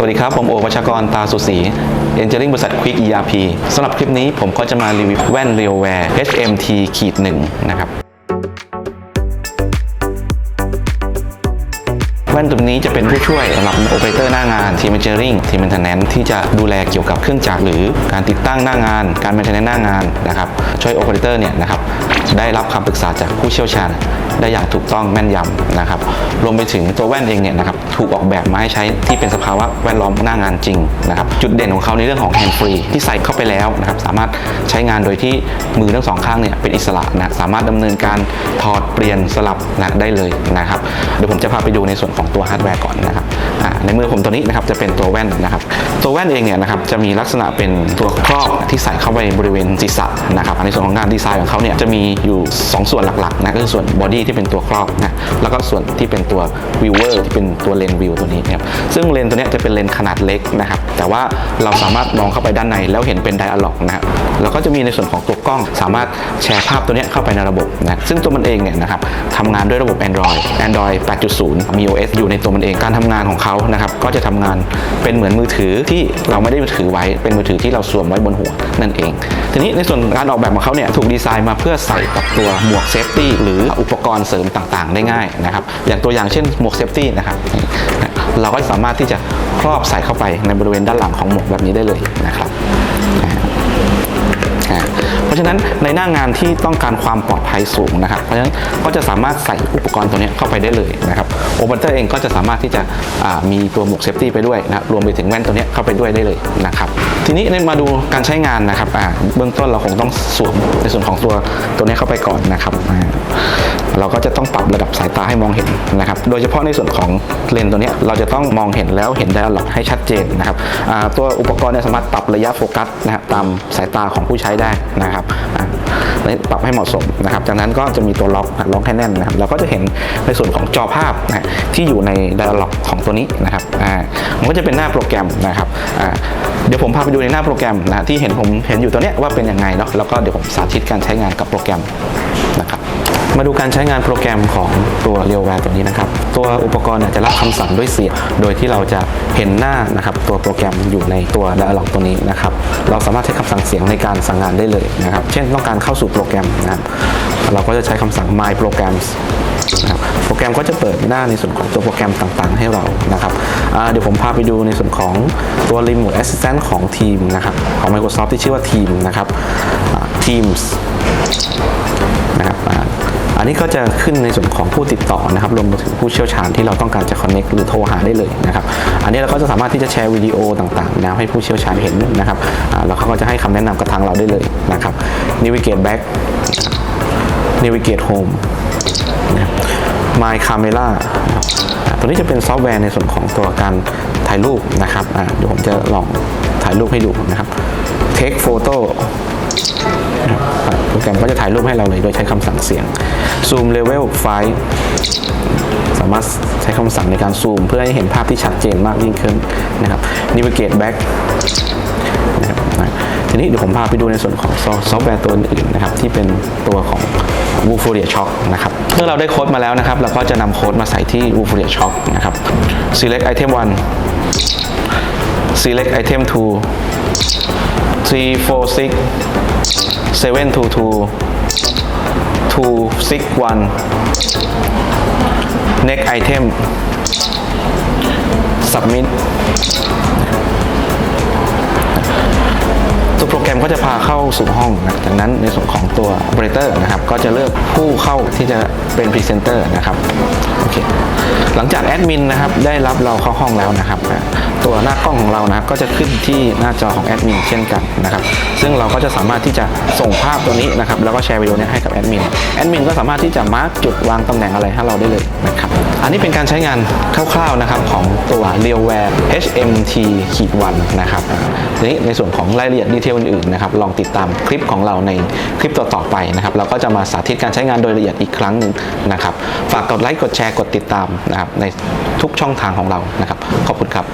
สวัสดีครับ ผมโอวัชกรตาสุสีเอนจิเนียริงบริษัท Quick ERP สำหรับคลิปนี้ผมก็จะมารีวิวแว่นเรียวแวร์ HMT ขีดหนึ่งนะครับ ว่นตัวนี้จะเป็นผู้ช่วยสำหรับโอเปอเรเตอร์หน้างานทีม e เจอริงทีม m มนเทนแนนที่จะดูแลเกี่ยวกับเครื่องจักรหรือการติดตั้งหน้างาน การ m มนเทนแนนหน้างานนะครับช่วยโอเปอเรเตอร์เนี่ยนะครับได้รับคำปรึกษาจากผู้เชี่ยวชาญได้อย่างถูกต้องแม่นยำนะครับ รวมไปถึงตัวแว่นเองเนี่ยนะครับถูกออกแบบมาให้ใช้ที่เป็นสภาวะแวดล้อมหน้างานจริงนะครับ จุดเด่นของเขาในเรื่องของแฮนด์ฟรีที่ใส่เข้าไปแล้วนะครับ สามารถใช้งานโดยที่มือทั้งสองข้างเนี่ยเป็นอิสระนะ สามารถดำเนินการถอดเปลี่ยนสลับนะได้เลยนะครับ เดี๋ยวผมจะพาไปดูในส่วนของตัวฮาร์ดแวร์ก่อนนะครับในมือผมตัวนี้นะครับจะเป็นตัวแว่นนะครับ ตัวแว่นเองเนี่ยนะครับจะมีลักษณะเป็นตัวครอบที่ใส่เข้าไปบริเวณศีรษะนะครับในส่วนของงานดีไซน์ของเขาเนี่ยจะมีอยู่ 2 ส่วนหลักๆนะก็คือส่วนบอดี้ที่เป็นตัวครอบนะแล้วก็ส่วนที่เป็นตัววิวเวอร์ที่เป็นตัวเลนวิวตัวนี้นะครับซึ่งเลนตัวนี้จะเป็นเลนขนาดเล็กนะครับแต่ว่าเราสามารถมองเข้าไปด้านในแล้วเห็นเป็นไดอะล็อกนะครับแล้วก็จะมีในส่วนของตัวกล้อง สามารถแชร์ภาพตัวนี้เข้าไปในระบบนะซึ่งตัวมันเองเนี่ยนะครับทำงานด้วยระบบ Android Android 8.0 มี OS อยู่ในตัวมันเองการทำงานของเขานะครับก็จะทำงานเป็นเหมือนมือถือที่เราไม่ได้ถือไว้เป็นมือถือที่เราสวมไว้บนหัวนั่นเอง ทีนี้ในส่วนการออกแบบของเขาเนี่ยถูกดีไซน์มาเพื่อใส่กับตัวหมวกเซฟตี้หรืออุปกรณ์เสริมต่างๆ ได้ง่ายนะครับอย่างตัวอย่างเช่นหมวกเซฟตี้นะครับเราก็สามารถที่จะครอบใส่เข้าไปในบริเวณด้านหลังของหมวกแบบนี้ได้เลยนะครับะฉะนั้นในหน้างานที่ต้องการความปลอดภัยสูงนะครับ เพราะฉะนั้นก็จะสามารถใส่อุปกรณ์ตัวนี้เข้าไปได้เลยนะครับโอเปอเรเตอร์เองก็จะสามารถที่จะมีตัวหมวกเซฟตี้ไปด้วยนะรรวมไปถึงแว่นตัวนี้เข้าไปด้วยได้เลยนะครับทีนี้มาดูการใช้งานนะครับเบื้องต้นเราคงต้องสวมในส่วนของตัวตัวนี้เข้าไปก่อนนะครับเราก็จะต้องปรับระดับสายตาให้มองเห็นนะครับ โดยเฉพาะในส่วนของเลนตัวนี้เราจะต้องมองเห็นแล้วเห็นไดอะล็อกให้ชัดเจนนะครับตัวอุปกรณ์เนี่ยสามารถปรับระยะโฟกัสนะครับตามสายตาของผู้ใช้ได้นะครับปรับให้เหมาะสมนะครับ จากนั้นก็จะมีตัวล็อกล็อกให้แน่นนะครับ เราก็จะเห็นในส่วนของจอภาพนะที่อยู่ในดอะล็อกของตัวนี้นะครับอ่ามันก็จะเป็นหน้าโปรแกรมนะครับอ่าเดี๋ยวผมพาไปดูในหน้าโปรแกรมนะที่เห็นผมเห็นอยู่ตัวเนี้ยว่าเป็นยังไงเนาะแล้วก็เดี๋ยวผมสาธิตการใช้งานกับโปรแกรม มาดูการใช้งานโปรแกรมของตัว r e a l w a r e ตัวนี้นะครับ ตัวอุปกรณ์จะรับคำสั่งด้วยเสียง โดยที่เราจะเห็นหน้านะครับตัวโปรแกรมอยู่ในตัว dialog ตัวนี้นะครับ เราสามารถใช้คำสั่งเสียงในการสั่งงานได้เลยนะครับ เช่นต้องการเข้าสู่โปรแกรมนะครับ เราก็จะใช้คำสั่ง my programs นะครับโปรแกรมก็จะเปิดหน้าในส่วนของตัวโปรแกรมต่างๆ ให้เรานะครับเดี๋ยวผมพาไปดูในส่วนของตัว Remote Assistant ของทีมนะครับของ Microsoft ที่ชื่อว่า Team นะครับ Teams นะครับ อันนี้ก็จะขึ้นในส่วนของผู้ติดต่อนะครับรวมถึงผู้เชี่ยวชาญที่เราต้องการจะ connect หรือโทรหาได้เลยนะครับอันนี้เราก็จะสามารถที่จะแชร์วิดีโอต่างๆนะให้ผู้เชี่ยวชาญเห็นนะครับแล้วเขาก็จะให้คำแนะนำกับทางเราได้เลยนะครับ navigate back navigate home my camera ตัวนี้จะเป็นซอฟต์แวร์ในส่วนของตัวการถ่ายรูปนะครับเดี๋ยวผมจะลองถ่ายรูปให้ดูนะครับ take photo อ่าโปรแกรมก็จะถ่ายรูปให้เราเลยโดยใช้คำสั่งเสียง zoom level 5 สามารถใช้คำสั่งในการซูม เพื่อให้เห็นภาพที่ชัดเจนมากยิ่งขึ้นนะครับ navigate back นะครับนะทีนี้เดี๋ยวผมพาไปดูในส่วนของซอฟต์แวร์ตัวอื่นนะครับที่เป็นตัวของ w o o f o r i a Shock นะครับเมื่อเราได้โค้ดมาแล้วนะครับ เราก็จะนำโค้ดมาใส่ที่ w o o f o r i a Shock นะครับ select item 1 select item 2 3 4 6 7 2 2 2 6 1 next item submit ตัวโปรแกรมก็จะพาเข้าสู่ห้องนะจากนั้นในส่วนของตัว operator นะครับ ก็จะเลือกผู้เข้าที่จะเป็นพรีเซนเตอร์นะครับ โอเค หลังจากแอดมินนะครับ ได้รับเราเข้าห้องแล้วนะครับ ตัวหน้ากล้องของเรานะครับ ก็จะขึ้นที่หน้าจอของแอดมินเช่นกันนะครับ ซึ่งเราก็จะสามารถที่จะส่งภาพตัวนี้นะครับ แล้วก็แชร์วิดีโอเนี้ให้กับแอดมิน แอดมินก็สามารถที่จะมาร์กจุดวางตำแหน่งอะไรให้เราได้เลยนะครับ อันนี้เป็นการใช้งานคร่าวๆนะครับของตัว RealWear HMT ขีดวันนะครับทีนี้ในส่วนของรายละเอียดดีเทลอื่นๆนะครับลองติดตามคลิปของเราในคลิปต่อๆไปนะครับเราก็จะมาสาธิตการใช้งานโดยละเอียดอีกครั้งหนึ่งนะครับฝากกดไลค์กดแชร์กดติดตามนะครับในทุกช่องทางของเรานะครับ ขอบคุณครับ